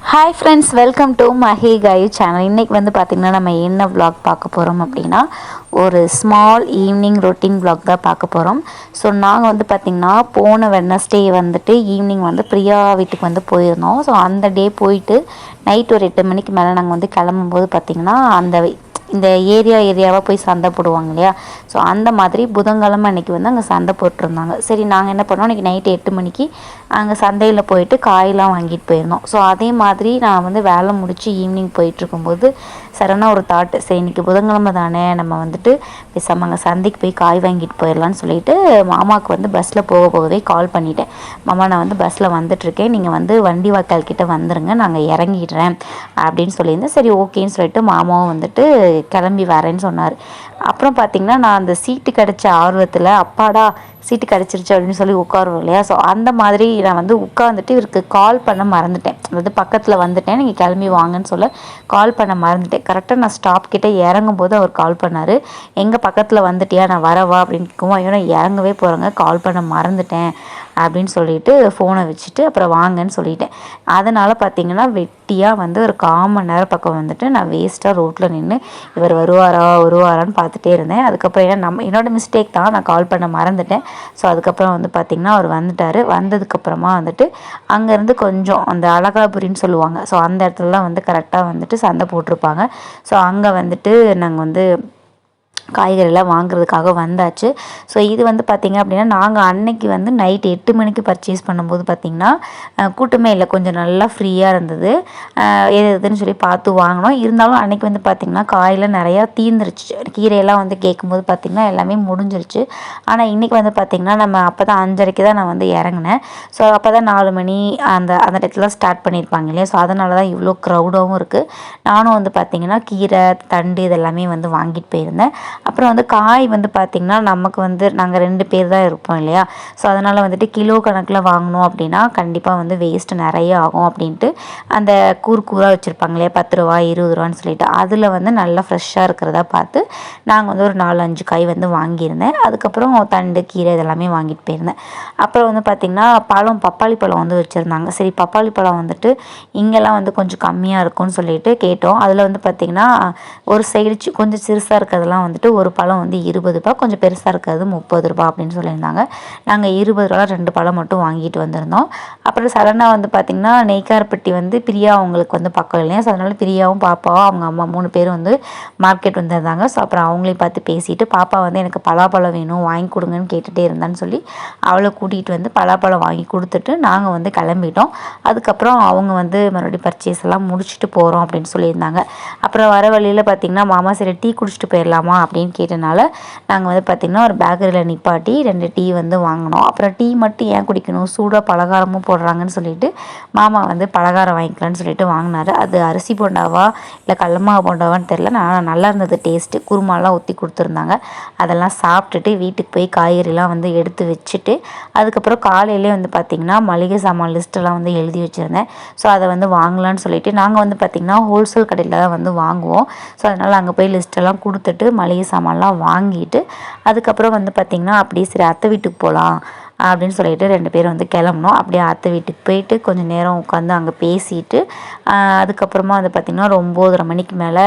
Hi friends welcome to Mahi Gayu channel இன்றைக்கி வந்து பார்த்திங்கன்னா நம்ம என்ன vlog பார்க்க போகிறோம் அப்படின்னா ஒரு ஸ்மால் ஈவினிங் ரொட்டீன் vlog தான் பார்க்க போகிறோம் ஸோ நாங்கள் வந்து பார்த்திங்கன்னா போன வெட்னஸ்டே வந்துட்டு ஈவினிங் வந்து பிரியா வீட்டுக்கு வந்து போயிருந்தோம். ஸோ அந்த டே போயிட்டு நைட் ஒரு எட்டு மணிக்கு மேலே நாங்கள் வந்து கிளம்பும்போது பார்த்திங்கன்னா அந்த இந்த ஏரியா ஏரியாவாக போய் சந்தை போடுவாங்க இல்லையா? ஸோ அந்த மாதிரி புதன்கிழமை அன்றைக்கி வந்து அங்கே சந்தை போட்டிருந்தாங்க. சரி நாங்கள் என்ன பண்ணோம்? அன்றைக்கி நைட்டு எட்டு மணிக்கு அங்கே சந்தையில் போயிட்டு காயெல்லாம் வாங்கிட்டு போயிருந்தோம். ஸோ அதே மாதிரி நான் வந்து வேலை முடித்து ஈவினிங் போயிட்டுருக்கும்போது சரனா ஒரு தாட் சரி இன்றைக்கி புதன்கிழமை தானே நம்ம வந்துட்டு பேசாமல் அங்கே சந்தைக்கு போய் காய் வாங்கிட்டு போயிடலான்னு சொல்லிட்டு மாமாவுக்கு வந்து பஸ்ஸில் போக போகவே கால் பண்ணிட்டேன். மாமா நான் வந்து பஸ்ஸில் வந்துட்டுருக்கேன் நீங்கள் வந்து வண்டி வாக்கால் கிட்டே வந்துடுங்க நாங்கள் இறங்கிடுறேன் அப்படின்னு சொல்லியிருந்தேன். சரி ஓகேன்னு சொல்லிட்டு மாமாவும் வந்துட்டு கிளம்பி வரேன்னு சொன்னார். அப்புறம் பார்த்தீங்கன்னா நான் அந்த சீட்டு கிடச்ச ஆர்வத்தில் அப்பாடா சீட்டு கிடச்சிருச்சு அப்படின்னு சொல்லி உட்காருவோம் இல்லையா? ஸோ அந்த மாதிரி நான் வந்து உட்காந்துட்டு இவருக்கு கால் பண்ண மறந்துட்டேன். அதாவது பக்கத்தில் வந்துட்டேன். நீங்கள் கிளம்பி வாங்கன்னு சொல்ல கால் பண்ண மறந்துட்டேன். கரெக்டாக நான் ஸ்டாப் கிட்டே இறங்கும் போது அவர் கால் பண்ணார். எங்கள் பக்கத்தில் வந்துட்டியா? நான் வரவா? அப்படின்னு ஐயோ நான் இறங்கவே போகிறேங்க கால் பண்ண மறந்துட்டேன். அப்படின்னு சொல்லிட்டு ஃபோனை வச்சுட்டு அப்புறம் வாங்கன்னு சொல்லிட்டேன். அதனால் பார்த்தீங்கன்னா வெட்டியாக வந்து ஒரு கால் மணி நேரம் பக்கம் வந்துட்டு நான் வேஸ்ட்டாக ரோட்டில் நின்று இவர் வருவாரா வருவாரான்னு பார்த்துட்டே இருந்தேன். அதுக்கப்புறம் ஏன்னா நம்ம என்னோட மிஸ்டேக் தான். நான் கால் பண்ண மறந்துட்டேன். ஸோ அதுக்கப்புறம் வந்து பார்த்திங்கன்னா அவர் வந்துட்டார். வந்ததுக்கப்புறமா வந்துட்டு அங்கேருந்து கொஞ்சம் அந்த அழகாபுரின்னு சொல்லுவாங்க. ஸோ அந்த இடத்துலலாம் வந்து கரெக்டாக வந்துட்டு சந்தை போட்டிருப்பாங்க. ஸோ அங்கே வந்துட்டு நாங்கள் வந்து காய்கறிலாம் வாங்குறதுக்காக வந்தாச்சு. ஸோ இது வந்து பார்த்திங்க அப்படின்னா நாங்கள் அன்னைக்கு வந்து நைட் எட்டு மணிக்கு பர்ச்சேஸ் பண்ணும்போது பார்த்திங்கன்னா கூட்டமே இல்லை. கொஞ்சம் நல்லா ஃப்ரீயாக இருந்தது. எது எதுன்னு சொல்லி பார்த்து வாங்கினோம். இருந்தாலும் அன்னைக்கு வந்து பார்த்திங்கன்னா காயெல்லாம் நிறையா தீர்ந்துருச்சு கீரையெல்லாம் வந்து கேட்கும்போது பார்த்திங்கன்னா எல்லாமே முடிஞ்சிருச்சு. ஆனால் இன்றைக்கி வந்து பார்த்திங்கன்னா நம்ம அப்போ தான் அஞ்சரைக்கு தான் நான் வந்து இறங்கினேன். ஸோ அப்போ தான் நாலு மணி அந்த அந்த இடத்துல ஸ்டார்ட் பண்ணியிருப்பாங்க இல்லையா? ஸோ அதனால தான் இவ்வளோ க்ரௌடாகவும் இருக்குது நானும் வந்து பார்த்திங்கன்னா கீரை தண்டு இதெல்லாமே வந்து வாங்கிட்டு போயிருந்தேன். அப்புறம் வந்து காய் வந்து பார்த்திங்கன்னா நமக்கு வந்து நாங்கள் ரெண்டு பேர் தான் இருப்போம் இல்லையா? ஸோ அதனால் வந்துட்டு கிலோ கணக்கில் வாங்கினோம் அப்படின்னா கண்டிப்பாக வந்து வேஸ்ட்டு நிறைய ஆகும் அப்படின்ட்டு அந்த கூறு கூறாக வச்சுருப்பாங்க இல்லையா? பத்து ரூபா இருபது ரூபான்னு சொல்லிட்டு. அதில் வந்து நல்லா ஃப்ரெஷ்ஷாக இருக்கிறதா பார்த்து நாங்கள் வந்து ஒரு நாலு அஞ்சு காய் வந்து வாங்கியிருந்தேன். அதுக்கப்புறம் தண்டு கீரை இதெல்லாமே வாங்கிட்டு போயிருந்தேன். அப்புறம் வந்து பார்த்திங்கன்னா பழம் பப்பாளி பழம் வந்து வச்சுருந்தாங்க. சரி பப்பாளி பழம் வந்துட்டு இங்கெல்லாம் வந்து கொஞ்சம் கம்மியாக இருக்கும்னு சொல்லிட்டு கேட்டோம். அதில் வந்து பார்த்திங்கன்னா ஒரு சைடு கொஞ்சம் சிறுசாக இருக்கிறதெல்லாம் வந்துட்டு ஒரு பழம் வந்து இருபது ரூபாய் கொஞ்சம் பெருசாக இருக்கிறது முப்பது ரூபாய் அப்படின்னு சொல்லியிருந்தாங்க. நாங்கள் இருபது ரூபா ரெண்டு பழம் மட்டும் வாங்கிட்டு வந்திருந்தோம். அப்புறம் சடனாக வந்து பார்த்திங்கன்னா நெய்க்காரப்பட்டி வந்து பிரியா அவங்களுக்கு வந்து பக்கம் இல்லையா? ஸோ அதனால் பிரியாவும் பாப்பாவும் அவங்க அம்மா மூணு பேரும் வந்து மார்க்கெட் வந்திருந்தாங்க. ஸோ அப்புறம் அவங்களையும் பார்த்து பேசிட்டு பாப்பா வந்து எனக்கு பலாப்பழம் வேணும் வாங்கி கொடுங்கன்னு கேட்டுகிட்டே இருந்தான்னு சொல்லி அவளை கூட்டிகிட்டு வந்து பலாப்பழம் வாங்கி கொடுத்துட்டு நாங்கள் வந்து கிளம்பிட்டோம். அதுக்கப்புறம் அவங்க வந்து மறுபடியும் பர்ச்சேஸ் எல்லாம் முடிச்சுட்டு போகிறோம் அப்படின்னு சொல்லியிருந்தாங்க. அப்புறம் வர வழியில் பார்த்திங்கன்னா மாமா சரி டீ குடிச்சிட்டு போயிடலாமா அப்படின்னு அப்படின்னு கேட்டனால நாங்கள் வந்து பார்த்திங்கன்னா ஒரு பேக்கரியில் நிப்பாட்டி ரெண்டு டீ வந்து வாங்கினோம். அப்புறம் டீ மட்டும் ஏன் குடிக்கணும்? சூடாக பலகாரமும் போடுறாங்கன்னு சொல்லிட்டு மாமா வந்து பலகாரம் வாங்கிக்கலான்னு சொல்லிட்டு வாங்கினார். அது அரிசி போண்டாவா இல்லை கடலமாவு போண்டாவான்னு தெரில நான் நல்லா இருந்தது டேஸ்ட்டு குருமாலாம் ஊற்றி கொடுத்துருந்தாங்க. அதெல்லாம் சாப்பிட்டுட்டு வீட்டுக்கு போய் காய்கறிலாம் வந்து எடுத்து வச்சுட்டு அதுக்கப்புறம் காலையிலே வந்து பார்த்திங்கன்னா மளிகை சாமான் லிஸ்ட்டெல்லாம் வந்து எழுதி வச்சுருந்தேன். ஸோ அதை வந்து வாங்கலான்னு சொல்லிட்டு நாங்கள் வந்து பார்த்திங்கன்னா ஹோல்சேல் கடையில் தான் வந்து வாங்குவோம். ஸோ அதனால் அங்கே போய் லிஸ்ட்டெல்லாம் கொடுத்துட்டு மளிகை சாமான்லாம் வாங்கிட்டு அதுக்கப்புறம் வந்து பார்த்திங்கன்னா அப்படியே சரி அத்தை வீட்டுக்கு போகலாம் அப்படின்னு சொல்லிட்டு ரெண்டு பேரும் வந்து கிளம்புனோம். அப்படியே அத்தை வீட்டுக்கு போயிட்டு கொஞ்சம் நேரம் உட்காந்து அங்கே பேசிட்டு அதுக்கப்புறமா வந்து பார்த்திங்கன்னா ஒரு ஒம்போதரை மணிக்கு மேலே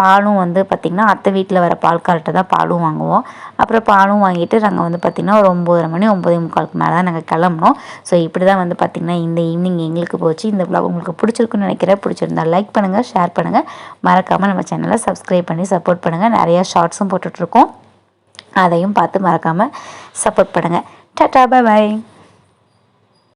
பாலும் வந்து பார்த்திங்கன்னா அத்தை வீட்டில் வர பால்கார்ட்ட தான் பாலும் வாங்குவோம். அப்புறம் பாலும் வாங்கிட்டு நாங்கள் வந்து பார்த்திங்கன்னா ஒரு ஒம்போதரை மணி ஒம்போதே முக்காலுக்கு மேலே தான் நாங்கள் கிளம்புனோம். ஸோ இப்படி தான் வந்து பார்த்திங்கன்னா இந்த ஈவினிங் எங்களுக்கு போச்சு. இந்த vlog உங்களுக்கு பிடிச்சிருக்குன்னு நினைக்கிறேன். பிடிச்சிருந்தா லைக் பண்ணுங்கள் ஷேர் பண்ணுங்கள் மறக்காமல் நம்ம சேனலை சப்ஸ்கிரைப் பண்ணி சப்போர்ட் பண்ணுங்கள் நிறையா ஷார்ட்ஸும் போட்டுட்ருக்கோம் அதையும் பார்த்து மறக்காமல் சப்போர்ட் பண்ணுங்கள் டாட்டா பாய் பாய்